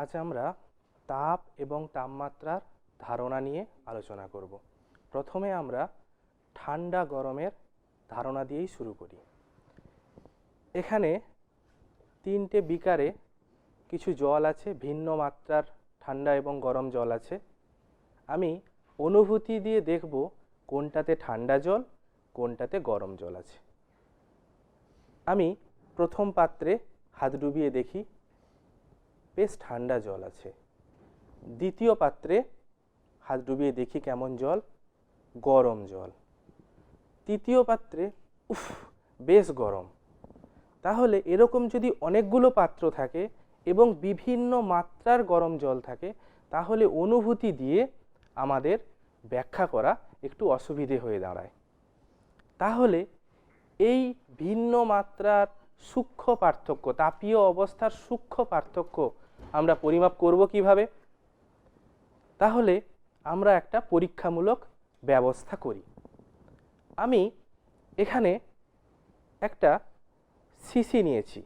আজ আমরা তাপ এবং তাপমাত্রার ধারণা নিয়ে আলোচনা করব। প্রথমে আমরা ঠান্ডা গরমের ধারণা দিয়েই শুরু করি। এখানে তিনটে বিকারে কিছু জল আছে, ভিন্ন মাত্রার ঠান্ডা এবং গরম জল আছে। আমি অনুভূতি দিয়ে দেখব কোনটাতে ঠান্ডা জল, কোনটাতে গরম জল আছে। আমি প্রথম পাত্রে হাত ডুবিয়ে দেখি। বেশ ঠান্ডা জল আছে। দ্বিতীয় পাত্রে হাত ডুবিয়ে দেখি কেমন জল? গরম জল। তৃতীয় পাত্রে, উফ, বেশ গরম। তাহলে এরকম যদি অনেকগুলো পাত্র থাকে এবং বিভিন্ন মাত্রার গরম জল থাকে, তাহলে অনুভূতি দিয়ে আমাদের ব্যাখ্যা করা একটু অসুবিধে হয়ে দাঁড়ায়। তাহলে এই ভিন্ন মাত্রার সূক্ষ্ম পার্থক্য, তাপীয় অবস্থার সূক্ষ্ম পার্থক্য আমরা পরিমাপ করব কীভাবে? তাহলে আমরা একটা পরীক্ষামূলক ব্যবস্থা করি। আমি এখানে একটা শিশি নিয়েছি।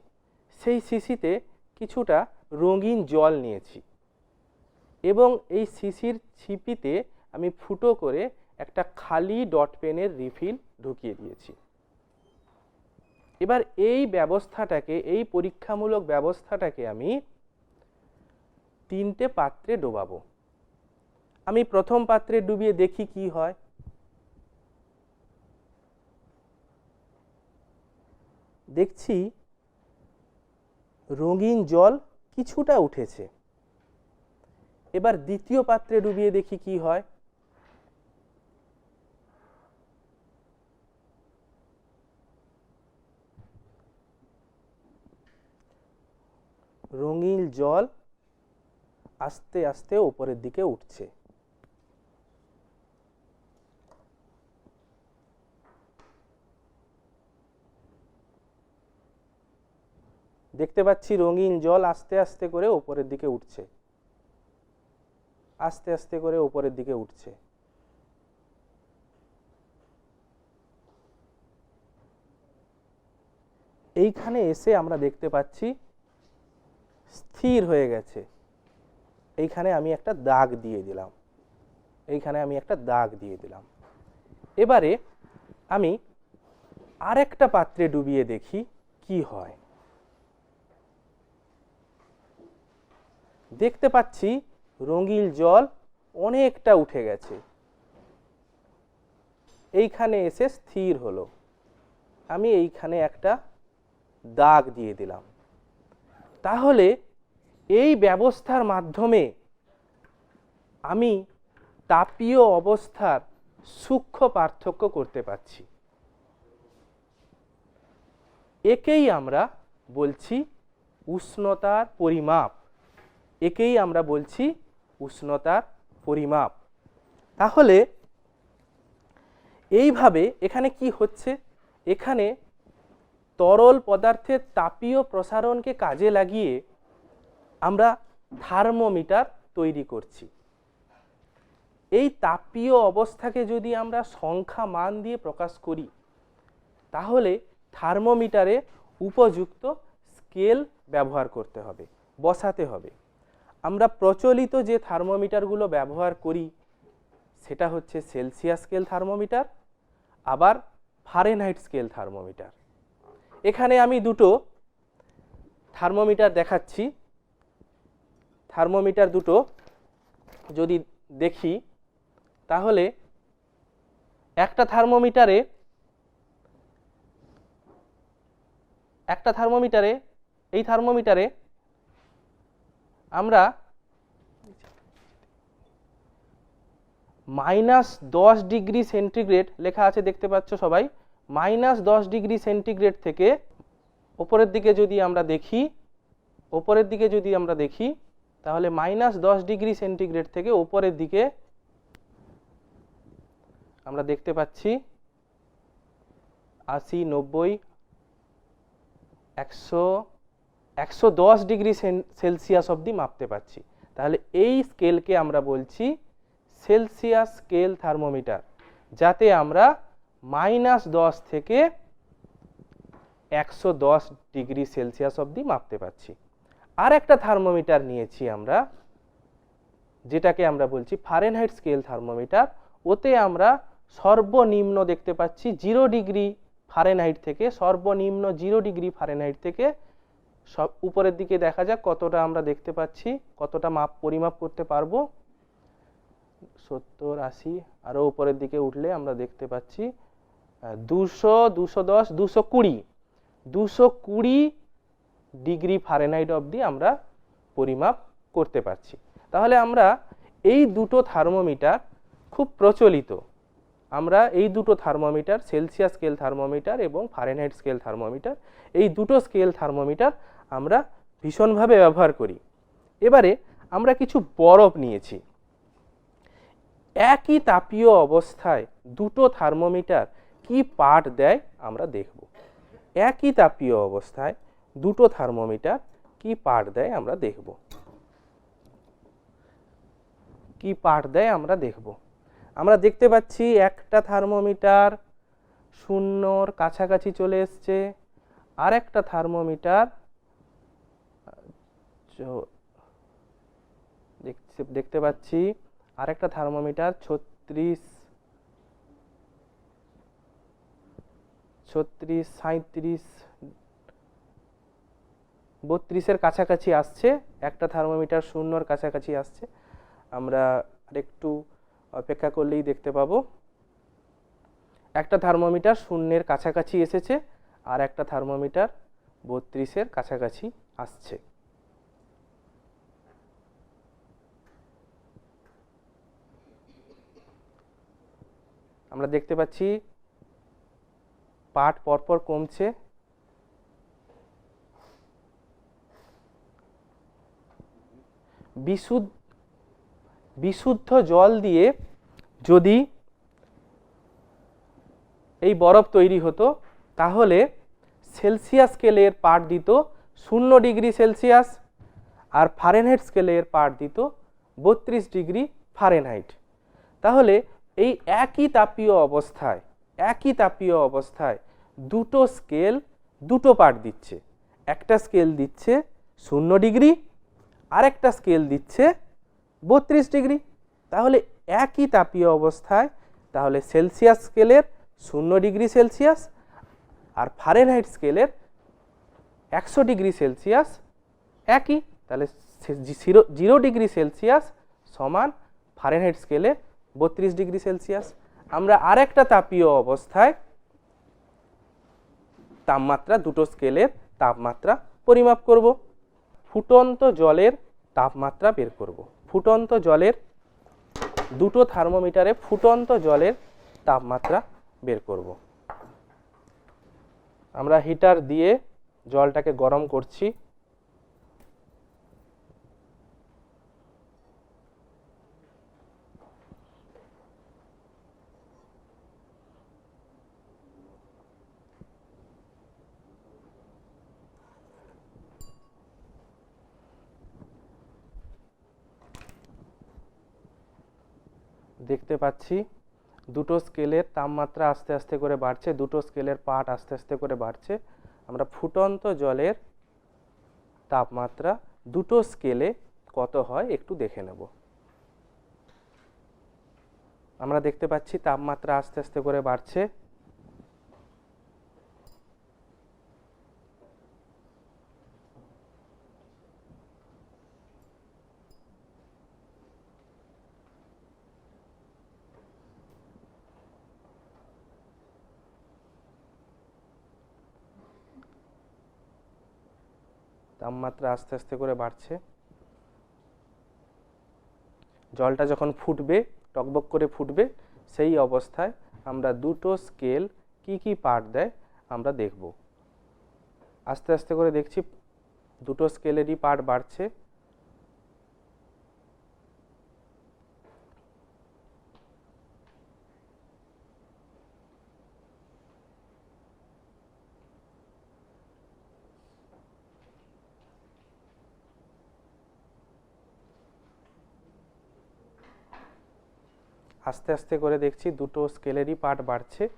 সেই শিশিতে কিছুটা রঙিন জল নিয়েছি এবং এই শিশির ছিপিতে আমি ফুটো করে একটা খালি ডট পেনের রিফিল ঢুকিয়ে দিয়েছি। এবার এই ব্যবস্থাটাকে, এই পরীক্ষামূলক ব্যবস্থাটাকে আমি তিনটে পাত্রে ডোবাবো। আমি প্রথম পাত্রে ডুবিয়ে দেখি কি হয়। দেখছি রঙিন জল কিছুটা উঠেছে। এবার দ্বিতীয় পাত্রে ডুবিয়ে দেখি কি হয়। রঙিন জল আস্তে আস্তে উপরের দিকে উঠছে। দেখতে পাচ্ছি রঙিন জল আস্তে আস্তে করে উপরের দিকে উঠছে। আস্তে আস্তে করে উপরের দিকে উঠছে। এইখানে এসে আমরা দেখতে পাচ্ছি স্থির হয়ে গেছে। এইখানে আমি একটা দাগ দিয়ে দিলাম। এইখানে আমি একটা দাগ দিয়ে দিলাম। এবারে আমি আরেকটা পাত্রে ডুবিয়ে দেখি কি হয়। দেখতে পাচ্ছি রঙিল জল অনেকটা উঠে গেছে। এইখানে এসে স্থির হলো। আমি এইখানে একটা দাগ দিয়ে দিলাম। তাহলে এই ব্যবস্থার মাধ্যমে আমি তাপীয় অবস্থার সূক্ষ্ম পার্থক্য করতে পারছি। একেই আমরা বলছি উষ্ণতার পরিমাপ। একেই আমরা বলছি উষ্ণতার পরিমাপ। তাহলে এইভাবে এখানে কি হচ্ছে? এখানে তরল পদার্থের তাপীয় প্রসারণকে কাজে লাগিয়ে আমরা থার্মোমিটার তৈরি করছি। এই তাপীয় অবস্থাকে যদি আমরা সংখ্যা মান দিয়ে প্রকাশ করি, তাহলে থার্মোমিটারে উপযুক্ত স্কেল ব্যবহার করতে হবে, বসাতে হবে। আমরা প্রচলিত যে থার্মোমিটারগুলো ব্যবহার করি, সেটা হচ্ছে সেলসিয়াস স্কেল থার্মোমিটার, আবার ফারেনহাইট স্কেল থার্মোমিটার। এখানে আমি দুটো থার্মোমিটার দেখাচ্ছি। থার্মোমিটার দুটো যদি দেখি, তাহলে একটা থার্মোমিটারে একটা থার্মোমিটারে, এই থার্মোমিটারে আমরা মাইনাস দশ ডিগ্রি সেন্টিগ্রেড লেখা আছে, দেখতে পাচ্ছ সবাই? মাইনাস দশ ডিগ্রি সেন্টিগ্রেড থেকে ওপরের দিকে যদি আমরা দেখি, ওপরের দিকে যদি আমরা দেখি তাহলে মাইনাস দশ ডিগ্রি সেন্টিগ্রেড থেকে ওপরের দিকে আমরা দেখতে পাচ্ছি আশি, নব্বই, একশো একশো দশ ডিগ্রি সেলসিয়াস অবধি মাপতে পারছি। তাহলে এই স্কেলকে আমরা বলছি সেলসিয়াস স্কেল থার্মোমিটার, যাতে আমরা মাইনাস দশ থেকে একশো দশ ডিগ্রি সেলসিয়াস অবধি মাপতে পারছি। আর একটা থার্মোমিটার নিয়েছি আমরা, যেটাকে আমরা বলছি ফারেনহাইট স্কেল থার্মোমিটার ওতে আমরা সর্বনিম্ন দেখতে পাচ্ছি জিরো ডিগ্রি ফারেনহাইট থেকে, সর্বনিম্ন জিরো ডিগ্রি ফারেনহাইট থেকে। সব উপরের দিকে দেখা যাক কতটা আমরা দেখতে পাচ্ছি, কতটা মাপ পরিমাপ করতে পারব। সত্তর, আশি আরও উপরের দিকে উঠলে আমরা দেখতে পাচ্ছি দুশো দুশো দশ, দুশো কুড়ি। দুশো কুড়ি ডিগ্রি ফারেনহাইট অবধি আমরা পরিমাপ করতে পারছি। তাহলে আমরা এই দুটো থার্মোমিটার খুব প্রচলিত। আমরা এই দুটো থার্মোমিটার, সেলসিয়াস স্কেল থার্মোমিটার এবং ফারেনহাইট স্কেল থার্মোমিটার, এই দুটো স্কেল থার্মোমিটার আমরা ভীষণভাবে ব্যবহার করি। এবারে আমরা কিছু বরফ নিয়েছি। একই তাপীয় অবস্থায় দুটো থার্মোমিটার কি পাঠ দেয় আমরা দেখব। একই তাপীয় অবস্থায় দুটো থার্মোমিটার কি পাঠ দেয় আমরা দেখব। কি পাঠ দেয় আমরা দেখব। আমরা দেখতে পাচ্ছি একটা থার্মোমিটার শূন্যর কাছাকাছি চলে এসছে। আর একটা থার্মোমিটার দেখতে পাচ্ছি আরেকটা থার্মোমিটার ছত্রিশ ছত্রিশ সাঁত্রিশ বত্রিশের কাছাকাছি আসছে, একটা থার্মোমিটার শূন্যর কাছাকাছি আসছে। আমরা আরেকটু অপেক্ষা করলেই দেখতে পাবো। একটা থার্মোমিটার শূন্যের কাছাকাছি এসেছে আর একটা থার্মোমিটার বত্রিশের কাছাকাছি আসছে। আমরা দেখতে পাচ্ছি পাট পরপর কমছে। বিশুদ্ধ বিশুদ্ধ জল দিয়ে যদি এই বরফ তৈরি হতো, তাহলে সেলসিয়াস স্কেলের পাঠ দিত শূন্য ডিগ্রি সেলসিয়াস আর ফারেনহাইট স্কেলের পাঠ দিত বত্রিশ ডিগ্রি ফারেনহাইট। তাহলে এই একই তাপীয় অবস্থায়, একই তাপীয় অবস্থায় দুটো স্কেল দুটো পার্ট দিচ্ছে। একটা স্কেল দিচ্ছে শূন্য ডিগ্রি আরেকটা স্কেল দিচ্ছে বত্রিশ ডিগ্রি। তাহলে একই তাপীয় অবস্থায় তাহলে সেলসিয়াস স্কেলের শূন্য ডিগ্রি সেলসিয়াস আর ফারেনহাইট স্কেলের একশো ডিগ্রি সেলসিয়াস একই। তাহলে জিরো ডিগ্রি সেলসিয়াস সমান ফারেনহাইট স্কেলে বত্রিশ ডিগ্রি সেলসিয়াস। আমরা আরেকটা তাপীয় অবস্থায় তাপমাত্রা, দুটো স্কেলের তাপমাত্রা পরিমাপ করব। ফুটন্ত জলের তাপমাত্রা বের করব। ফুটন্ত জলের দুটো থার্মোমিটারে ফুটন্ত জলের তাপমাত্রা বের করব। আমরা হিটার দিয়ে জলটাকে গরম করছি। দেখতে পাচ্ছি, দুটো স্কেলের তাপমাত্রা আস্তে আস্তে করে বাড়ছে, দুটো স্কেলের পাট আস্তে আস্তে করে বাড়ছে। আমরা ফুটন্ত জলের তাপমাত্রা দুটো স্কেলে কত হয় একটু দেখে নেব। আমরা দেখতে পাচ্ছি তাপমাত্রা আস্তে আস্তে করে বাড়ছে। তাপমাত্রা আস্তে আস্তে করে বাড়ছে। জলটা যখন ফুটবে, টকবক করে ফুটবে, সেই অবস্থায় আমরা দুটো স্কেল কি কি পার্ট দেয় আমরা দেখব। আস্তে আস্তে করে দেখছি, দুটো স্কেলেরই পার্ট বাড়ছে। আস্তে আস্তে করে দেখছি দুটো স্কেলেরই পার্ট বাড়ছে।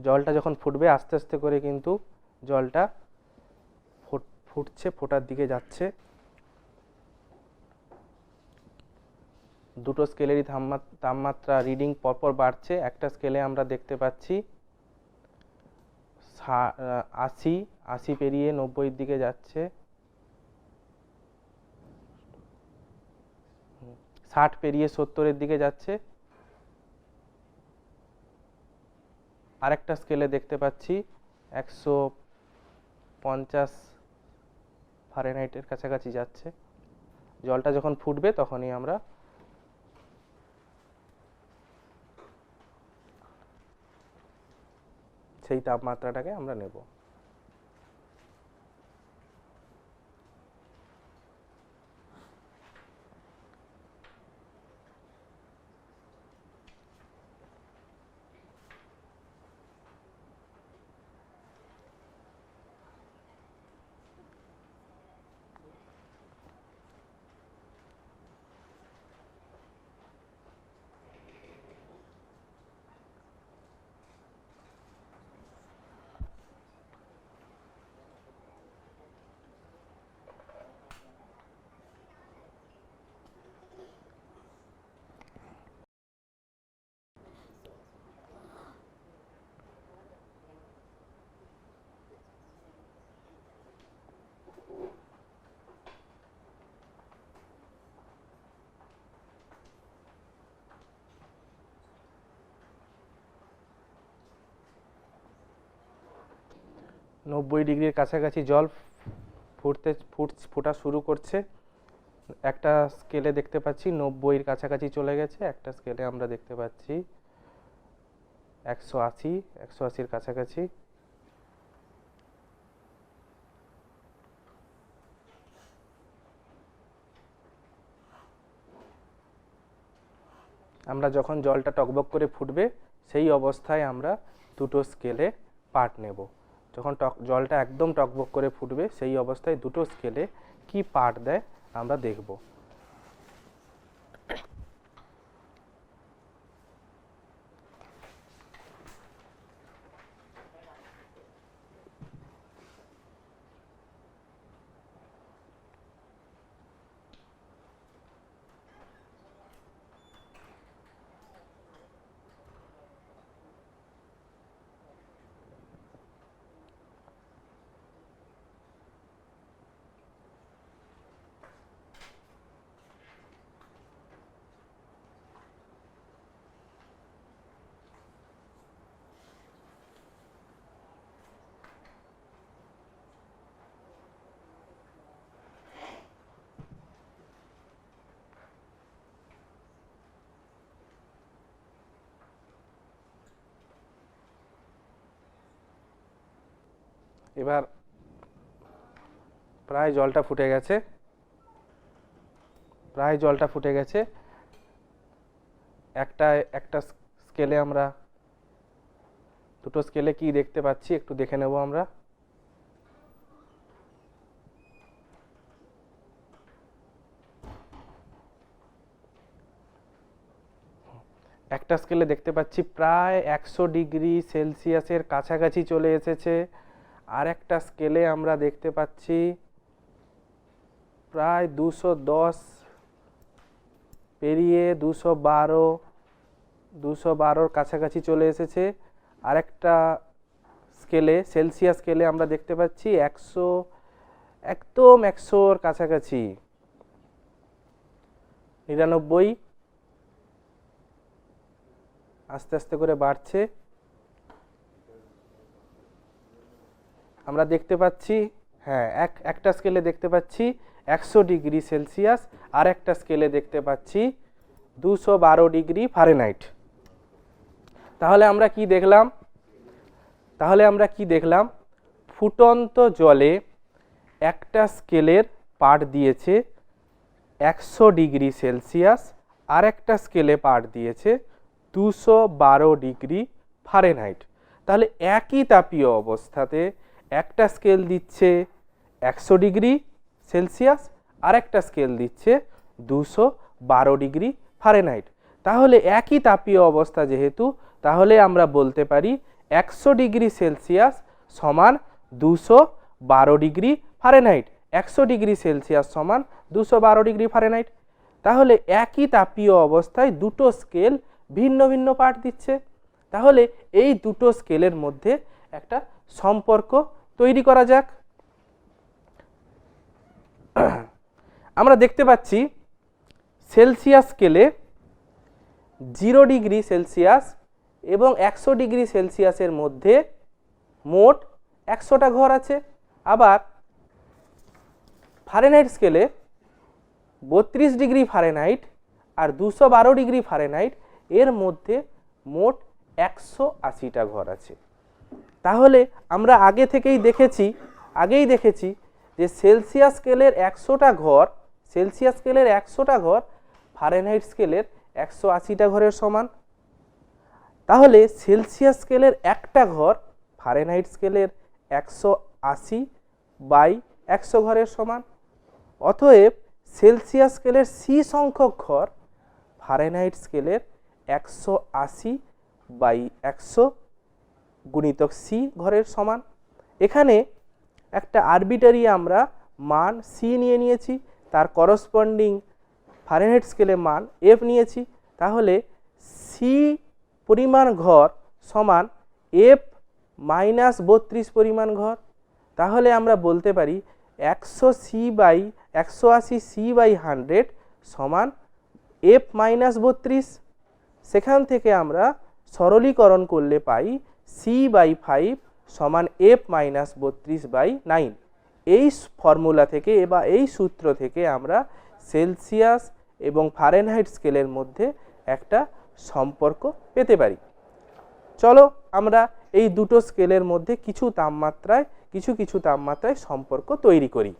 জলটা যখন ফুটবে আস্তে আস্তে করে কিন্তু জলটা ফুট, ফুটছে, ফোটার দিকে যাচ্ছে। দুটো স্কেলেরই তাপমা- তাপমাত্রা রিডিং পরপর বাড়ছে। একটা স্কেলে আমরা দেখতে পাচ্ছি আশি আশি পেরিয়ে নব্বইয়ের দিকে যাচ্ছে। ষাট পেরিয়ে সত্তরের দিকে যাচ্ছে। আরেকটা স্কেলে দেখতে পাচ্ছি, একশো পঞ্চাশ ফারেনহাইটের কাছাকাছি যাচ্ছে। জলটা যখন ফুটবে তখনই আমরা সেই তাপমাত্রাটাকে আমরা নেব। নব্বই ডিগ্রির কাছাকাছি জল ফুটতে, ফুট, ফোটা শুরু করছে। একটা স্কেলে দেখতে পাচ্ছি নব্বইয়ের কাছাকাছি চলে গেছে। একটা স্কেলে আমরা দেখতে পাচ্ছি, একশো আশি, একশো আশির কাছাকাছি। আমরা যখন জলটা টকবক করে ফুটবে, সেই অবস্থায় আমরা দুটো স্কেলে পাট নেব। যখন টক, জলটা একদম টকবক করে ফুটবে, সেই অবস্থায় দুটো স্কেলে কি পার্ট দেয় আমরা দেখব। এবার প্রায় জলটা ফুটে গেছে। প্রায় জলটা ফুটে গেছে। একটা একটা স্কেলে আমরা, দুটো স্কেলে কি দেখতে পাচ্ছি একটু দেখে নেব আমরা। একটা স্কেলে দেখতে পাচ্ছি প্রায় একশো ডিগ্রি সেলসিয়াসের কাছাকাছি চলে এসেছে। আর একটা স্কেলে আমরা দেখতে পাচ্ছি প্রায় দুশো দশ পেরিয়ে দুশো বারো, দুশো বারোর কাছাকাছি চলে এসেছে। আরেকটা স্কেলে সেলসিয়াস স্কেলে আমরা দেখতে পাচ্ছি একশো, একদম একশোর কাছাকাছি। নিরানব্বই আস্তে আস্তে করে বাড়ছে। আমরা দেখতে পাচ্ছি হ্যাঁ এক, একটা স্কেলে দেখতে পাচ্ছি একশো ডিগ্রি সেলসিয়াস, আর একটা স্কেলে দেখতে পাচ্ছি দুশো বারো ডিগ্রি ফারেনহাইট তাহলে আমরা কি দেখলাম? তাহলে আমরা কি দেখলাম? ফুটন্ত জলে একটা স্কেলের পাঠ দিয়েছে একশো ডিগ্রি সেলসিয়াস, আর একটা স্কেলে পাঠ দিয়েছে দুশো বারো ডিগ্রি ফারেনহাইট তাহলে একই তাপীয় অবস্থাতে একটা স্কেল দিচ্ছে একশো ডিগ্রি সেলসিয়াস আর একটা স্কেল দিচ্ছে দুশো বারো ডিগ্রি ফারেনহাইট তাহলে একই তাপীয় অবস্থা যেহেতু, তাহলে আমরা বলতে পারি একশো ডিগ্রি সেলসিয়াস সমান দুশো বারো ডিগ্রি ফারেনহাইট একশো ডিগ্রি সেলসিয়াস সমান দুশো বারো ডিগ্রি ফারেনহাইট তাহলে একই তাপীয় অবস্থায় দুটো স্কেল ভিন্ন ভিন্ন পাঠ দিচ্ছে। তাহলে এই দুটো স্কেলের মধ্যে একটা সম্পর্ক তৈরি করা যাক। আমরা দেখতে পাচ্ছি সেলসিয়াস স্কেলে জিরো ডিগ্রি সেলসিয়াস এবং একশো ডিগ্রি সেলসিয়াসের মধ্যে মোট একশোটা ঘর আছে। আবার ফারেনহাইট স্কেলে বত্রিশ ডিগ্রি ফারেনহাইট আর দুশো বারো ডিগ্রি ফারেনহাইট এর মধ্যে মোট একশো আশিটা ঘর আছে। তাহলে আমরা আগে থেকেই দেখেছি, আগেই দেখেছি যে সেলসিয়াস স্কেলের একশোটা ঘর, সেলসিয়াস স্কেলের একশোটা ঘর ফারেনহাইট স্কেলের একশো আশিটা ঘরের সমান। তাহলে সেলসিয়াস স্কেলের একটা ঘর ফারেনহাইট স্কেলের একশো আশি বাই একশো ঘরের সমান। অতএব সেলসিয়াস স্কেলের সি সংখ্যক ঘর ফারেনহাইট স্কেলের একশো আশি বাই একশো গুণিতক সি ঘরের সমান। এখানে একটা আরবিটারি আমরা মান সি নিয়ে নিয়েছি, তার করসপন্ডিং ফারেনহাইট স্কেলে মান এফ নিয়েছি। তাহলে সি পরিমাণ ঘর সমান এফ মাইনাস বত্রিশ পরিমাণ ঘর। তাহলে আমরা বলতে পারি একশো সি বাই একশো আশি সি বাই হান্ড্রেড সমান এফ মাইনাস বত্রিশ। সেখান থেকে আমরা সরলীকরণ করলে পাই সি বাই ফাইভ সমান এফ মাইনাস বত্রিশ বাই নাইন এই ফর্মুলা থেকে বা এই সূত্র থেকে আমরা সেলসিয়াস এবং ফারেনহাইট স্কেলের মধ্যে একটা সম্পর্ক পেতে পারি। চলো আমরা এই দুটো স্কেলের মধ্যে কিছু তাপমাত্রায়, কিছু কিছু তাপমাত্রায় সম্পর্ক তৈরি করি।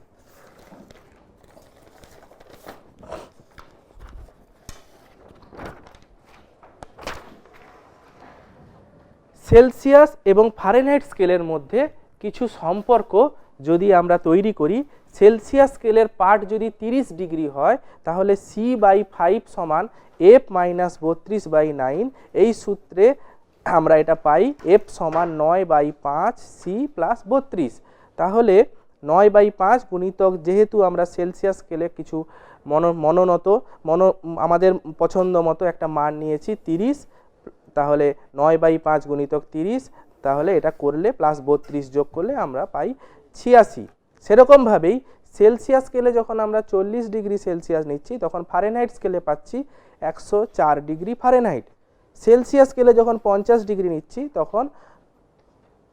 সেলসিয়াস এবং ফারেনহাইট স্কেলের মধ্যে কিছু সম্পর্ক যদি আমরা তৈরি করি, সেলসিয়াস স্কেলের পার্ট যদি তিরিশ ডিগ্রি হয়, তাহলে সি বাই ফাইভ সমান এফ মাইনাস বত্রিশ বাই নাইন এই সূত্রে আমরা এটা পাই এফ সমান নয় বাই পাঁচ সি প্লাস বত্রিশ। তাহলে নয় বাই পাঁচ গুণিতক যেহেতু আমরা সেলসিয়াস স্কেলে কিছু মন, মনোনত, মন, আমাদের পছন্দ মতো একটা মান নিয়েছি তিরিশ তাহলে নয় বাই পাঁচ গুণিতক তিরিশ, তাহলে এটা করলে প্লাস বত্রিশ যোগ করলে আমরা পাই ছিয়াশি। সেরকমভাবেই সেলসিয়াস স্কেলে যখন আমরা চল্লিশ ডিগ্রি সেলসিয়াস নিচ্ছি, তখন ফারেনহাইট স্কেলে পাচ্ছি একশো চার ডিগ্রি ফারেনহাইট সেলসিয়াস স্কেলে যখন পঞ্চাশ ডিগ্রি নিচ্ছি, তখন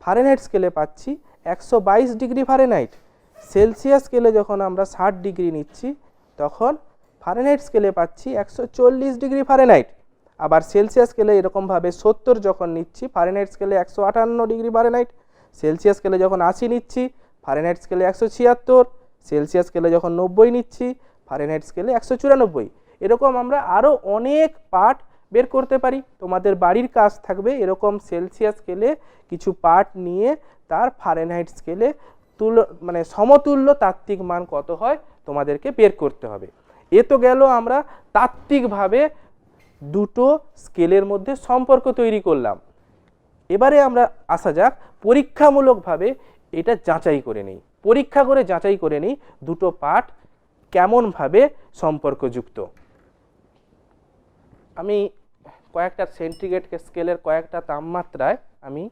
ফারেনহাইট স্কেলে পাচ্ছি একশো বাইশ ডিগ্রি ফারেনহাইট সেলসিয়াস স্কেলে যখন আমরা ষাট ডিগ্রি নিচ্ছি, তখন ফারেনহাইট স্কেলে পাচ্ছি একশো চল্লিশ ডিগ্রি ফারেনহাইট আবার সেলসিয়াস স্কেলে এরকমভাবে সত্তর যখন নিচ্ছি ফারেনহাইট স্কেলে একশো আটান্ন ডিগ্রি ফারেনহাইট সেলসিয়াস স্কেলে যখন আশি নিচ্ছি ফারেনহাইট স্কেলে একশো ছিয়াত্তর সেলসিয়াস স্কেলে যখন নব্বই নিচ্ছি ফারেনহাইট স্কেলে একশো চুরানব্বই। এরকম আমরা আরও অনেক পার্ট বের করতে পারি। তোমাদের বাড়ির কাজ থাকবে এরকম সেলসিয়াস স্কেলে কিছু পার্ট নিয়ে তার ফারেনহাইট স্কেলে তুল মানে সমতুল্য তাত্ত্বিক মান কত হয় তোমাদেরকে বের করতে হবে। এ তো গেল আমরা তাত্ত্বিকভাবে দুটো স্কেলের মধ্যে সম্পর্ক তৈরি করলাম। এবারে আমরা আসা যাক পরীক্ষামূলকভাবে এটা যাচাই করে নিই। পরীক্ষা করে যাচাই করে নিই দুটো পাঠ কেমনভাবে সম্পর্কযুক্ত। আমি কয়েকটা সেন্টিগ্রেড স্কেলের কয়েকটা তাপমাত্রায় আমি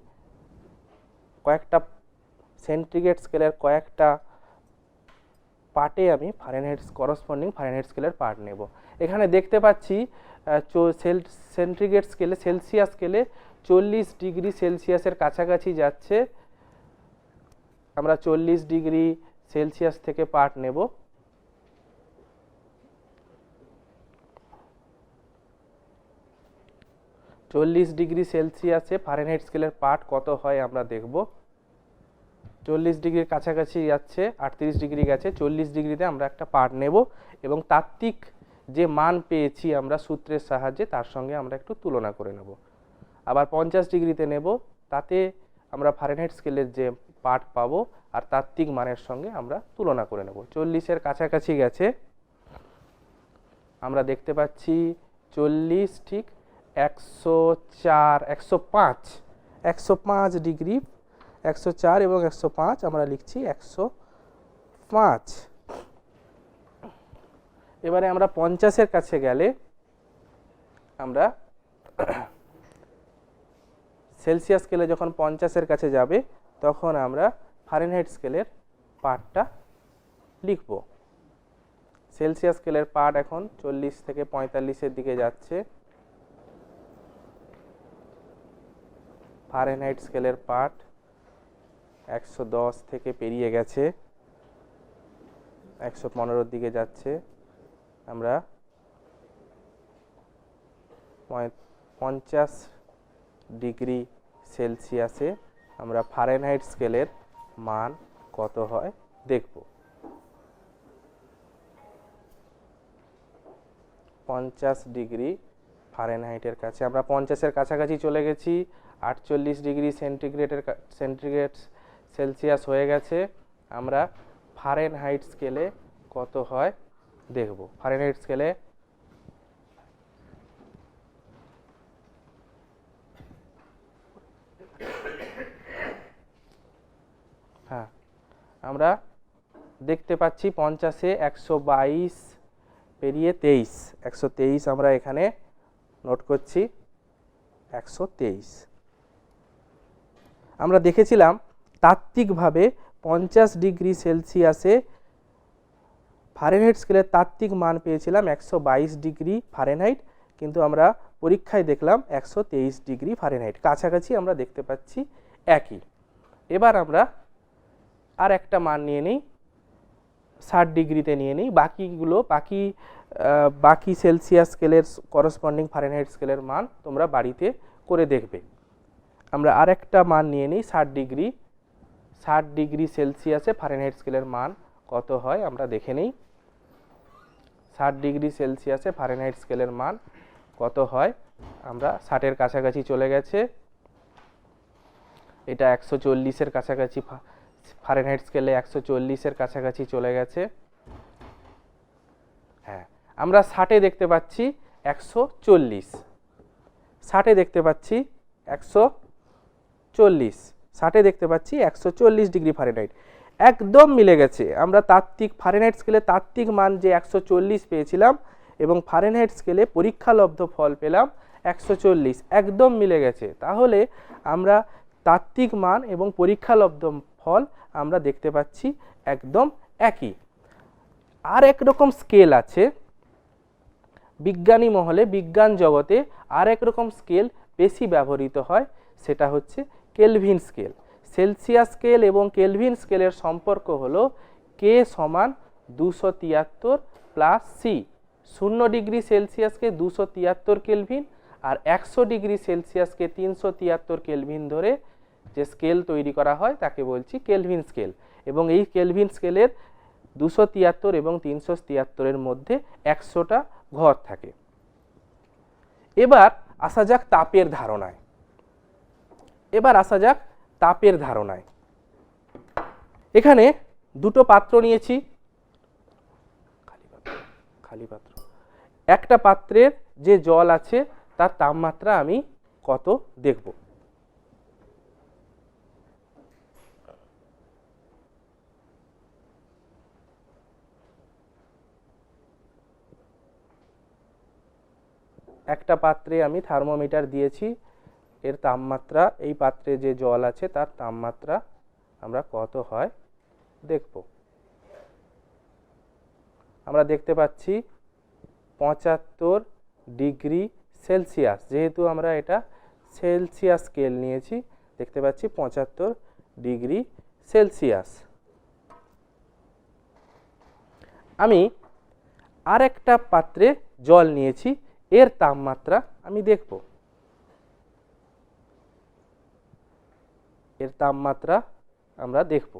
কয়েকটা সেন্টিগ্রেড স্কেলের কয়েকটা পার্টে আমি ফারেনহাইট করসপন্ডিং ফারেনহাইট স্কেলের পার্ট নেব। এখানে দেখতে পাচ্ছি সেন্টিগ্রেড স্কেলে সেলসিয়াস স্কেলে চল্লিশ ডিগ্রি সেলসিয়াসের কাছাকাছি যাচ্ছে। আমরা চল্লিশ ডিগ্রি সেলসিয়াস থেকে পার্ট নেব। চল্লিশ ডিগ্রি সেলসিয়াসে ফারেনহাইট স্কেলের পার্ট কত হয় আমরা দেখব। চল্লিশ ডিগ্রির কাছাকাছি যাচ্ছে, আটত্রিশ ডিগ্রি গেছে, চল্লিশ ডিগ্রিতে আমরা একটা পার্ট নেব এবং তাত্ত্বিক যে মান পেয়েছি আমরা সূত্রের সাহায্যে, তার সঙ্গে আমরা একটু তুলনা করে নেব। আবার পঞ্চাশ ডিগ্রিতে নেব, তাতে আমরা ফারেনহাইট স্কেলের যে পার্ট পাবো, আর তাত্ত্বিক মানের সঙ্গে আমরা তুলনা করে নেব। চল্লিশের কাছাকাছি গেছে। আমরা দেখতে পাচ্ছি চল্লিশ ঠিক একশো চার, একশো পাঁচ একশো পাঁচ ডিগ্রি, একশো চার এবং একশো পাঁচ আমরা লিখছি একশো পাঁচ। এবারে আমরা পঞ্চাশের কাছে গেলে আমরা সেলসিয়াস স্কেলে যখন পঞ্চাশের কাছে যাবে, তখন আমরা ফারেনহাইট স্কেলের পার্টটা লিখব। সেলসিয়াস স্কেলের পার্ট এখন চল্লিশ থেকে পঁয়তাল্লিশের দিকে যাচ্ছে। ফারেনহাইট স্কেলের পার্ট একশো দশ থেকে পেরিয়ে গেছে, একশো পনেরোর দিকে যাচ্ছে। আমরা পঞ্চাশ ডিগ্রি সেলসিয়াসে আমরা ফারেনহাইট স্কেলের মান কত হয় দেখব। পঞ্চাশ ডিগ্রি ফারেনহাইটের কাছে আমরা পঞ্চাশের কাছাকাছি চলে গেছি, আটচল্লিশ ডিগ্রি সেন্টিগ্রেডের সেন্টিগ্রেড সেলসিয়াস হয়ে গেছে, আমরা ফারেনহাইট স্কেলে কত হয় দেখব। ফারেনহাইট স্কেলে হ্যাঁ আমরা দেখতে পাচ্ছি পঞ্চাশে একশো বাইশ পেরিয়ে তেইশ। একশো তেইশ আমরা এখানে নোট করছি, একশো তেইশ। আমরা দেখেছিলাম তাত্ত্বিকভাবে পঞ্চাশ ডিগ্রি সেলসিয়াসে ফারেনহাইট স্কেলের তাত্ত্বিক মান পেয়েছিলাম একশো বাইশ ডিগ্রি ফারেনহাইট কিন্তু আমরা পরীক্ষায় দেখলাম একশো তেইশ ডিগ্রি ফারেনহাইট কাছাকাছি আমরা দেখতে পাচ্ছি একই। এবার আমরা আর একটা মান নিয়ে নিই, ষাট ডিগ্রিতে নিয়ে নিই। বাকিগুলো, বাকি বাকি সেলসিয়াস স্কেলের করসপন্ডিং ফারেনহাইট স্কেলের মান তোমরা বাড়িতে করে দেখবে। আমরা আর একটা মান নিয়ে নিই, ষাট ডিগ্রি। ষাট ডিগ্রি সেলসিয়াসে ফারেনহাইট স্কেলের মান কত হয় আমরা দেখে নিই। ষাট ডিগ্রি সেলসিয়াসে ফারেনহাইট স্কেলের মান কত হয়? আমরা ষাটের কাছাকাছি চলে গেছে। এটা একশো চল্লিশের কাছাকাছি ফারেনহাইট স্কেলে একশো চল্লিশের কাছাকাছি চলে গেছে। হ্যাঁ আমরা ষাটে দেখতে পাচ্ছি একশো চল্লিশ। ষাটে দেখতে পাচ্ছি একশো চল্লিশ। ষাটে দেখতে পাচ্ছি একশো চল্লিশ ডিগ্রি ফারেনহাইট একদম মিলে গেছে। আমরা তাত্ত্বিক ফারেনহাইট স্কেলে তাত্ত্বিক মান যে একশো চল্লিশ পেয়েছিলাম এবং ফারেনহাইট স্কেলে পরীক্ষালব্ধ ফল পেলাম একশো চল্লিশ, একদম মিলে গেছে। তাহলে আমরা তাত্ত্বিক মান এবং পরীক্ষালব্ধ ফল আমরা দেখতে পাচ্ছি একদম একই। আর এক রকম স্কেল আছে। বিজ্ঞানী মহলে, বিজ্ঞান জগতে আর এক রকম স্কেল বেশি ব্যবহৃত হয়, সেটা হচ্ছে কেলভিন স্কেল সেলসিয়াস স্কেল এবং কেলভিন স্কেলের সম্পর্ক হলো কে সমান দুশো তিয়াত্তর প্লাস সি শূন্য ডিগ্রি সেলসিয়াসকে দুশো তিয়াত্তর কেলভিন আর একশো ডিগ্রি সেলসিয়াসকে তিনশো তিয়াত্তর কেলভিন ধরে যে স্কেল তৈরি করা হয় তাকে বলছি কেলভিন স্কেল। এবং এই কেলভিন স্কেলের দুশো তিয়াত্তর এবং তিনশো তিয়াত্তরের মধ্যে একশোটা ঘর থাকে। এবার আসা যাক তাপের ধারণায়। এবার আসা যাক তাপের ধারণায়। এখানে দুটো পাত্র নিয়েছি। খালি পাত্র একটা পাত্রের যে জল আছে, তার তাপমাত্রা আমি কত দেখব? একটা পাত্রে আমি থার্মোমিটার দিয়েছি। এর তাপমাত্রা, এই পাত্রে যে জল আছে তার তাপমাত্রা আমরা কত হয় দেখব। আমরা দেখতে পাচ্ছি পঁচাত্তর ডিগ্রি সেলসিয়াস, যেহেতু আমরা এটা সেলসিয়াস স্কেল নিয়েছি, দেখতে পাচ্ছি পঁচাত্তর ডিগ্রি সেলসিয়াস। আমি আর একটা পাত্রে জল নিয়েছি, এর তাপমাত্রা আমি দেখব। এর তাপমাত্রা আমরা দেখব।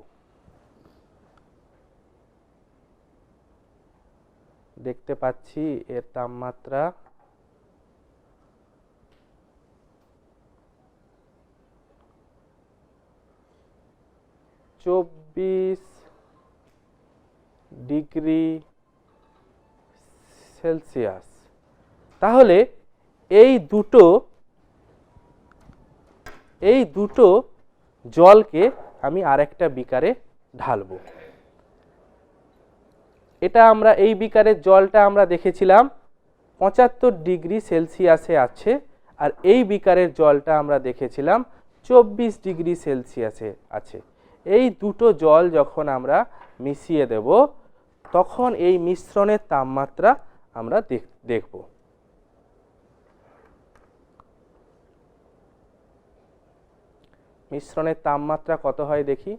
দেখতে পাচ্ছি এর তাপমাত্রা চব্বিশ ডিগ্রি সেলসিয়াস। তাহলে এই দুটো এই দুটো জলকে আমি আরেকটা বিকারে ঢালবো। এটা আমরা, এই বিকারের জলটা আমরা দেখেছিলাম, পঁচাত্তর ডিগ্রি সেলসিয়াসে আছে, আর এই বিকারের জলটা আমরা দেখেছিলাম, চব্বিশ ডিগ্রি সেলসিয়াসে আছে। এই দুটো জল যখন আমরা মিশিয়ে দেব, তখন এই মিশ্রণের তাপমাত্রা আমরা দেখ- দেখব। মিশ্রণের তাপমাত্রা কত হয় দেখি?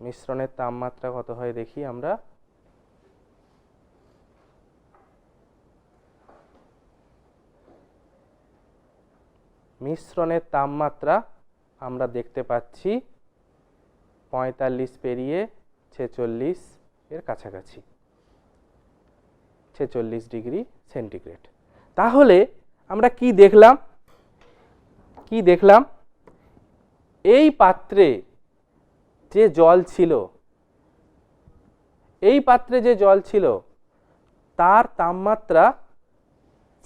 মিশ্রণের তাপমাত্রা কত হয় দেখি আমরা। মিশ্রণের তাপমাত্রা আমরা দেখতে পাচ্ছি পঁয়তাল্লিশ পেরিয়ে ছেচল্লিশ এর কাছাকাছি। ছেচল্লিশ ডিগ্রি সেন্টিগ্রেড। তাহলে আমরা কি দেখলাম? কি দেখলাম? এই পাত্রে যে জল ছিল, এই পাত্রে যে জল ছিল, তার তাপমাত্রা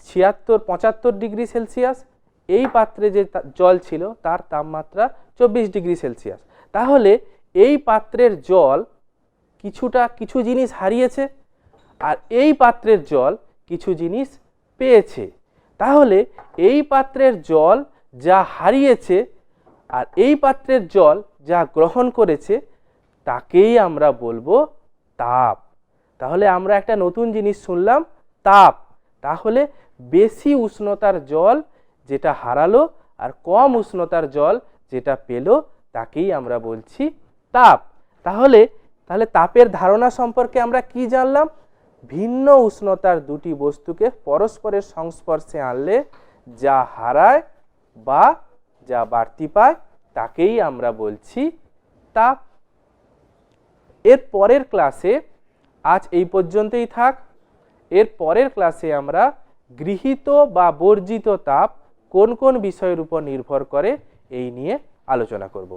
ছিয়াত্তর, পঁচাত্তর ডিগ্রি সেলসিয়াস। এই পাত্রে যে জল ছিল, তার তাপমাত্রা চব্বিশ ডিগ্রি সেলসিয়াস। তাহলে এই পাত্রের জল কিছুটা, কিছু জিনিস হারিয়েছে, আর এই পাত্রের জল কিছু জিনিস পেয়েছে। তাহলে এই পাত্রের জল যা হারিয়েছে আর এই পাত্রের জল যা গ্রহণ করেছে, তাকেই আমরা বলব তাপ। তাহলে আমরা একটা নতুন জিনিস শুনলাম, তাপ। তাহলে বেশি উষ্ণতার জল যেটা হারালো আর কম উষ্ণতার জল যেটা পেল, তাকেই আমরা বলছি তাপ। তাহলে তাহলে তাপের ধারণা সম্পর্কে আমরা কি জানলাম? ভিন্ন উষ্ণতার দুটি বস্তুকে পরস্পরের সংস্পর্শে আনলে যা হারায় বা যা বাড়তি পায় তাকেই আমরা বলছি তাপ। এর পরের ক্লাসে আজ এই পর্যন্তই থাক। এর পরের ক্লাসে আমরা গৃহীত বা বর্জিত তাপ কোন কোন বিষয়ের উপর নির্ভর করে এই নিয়ে আলোচনা করব।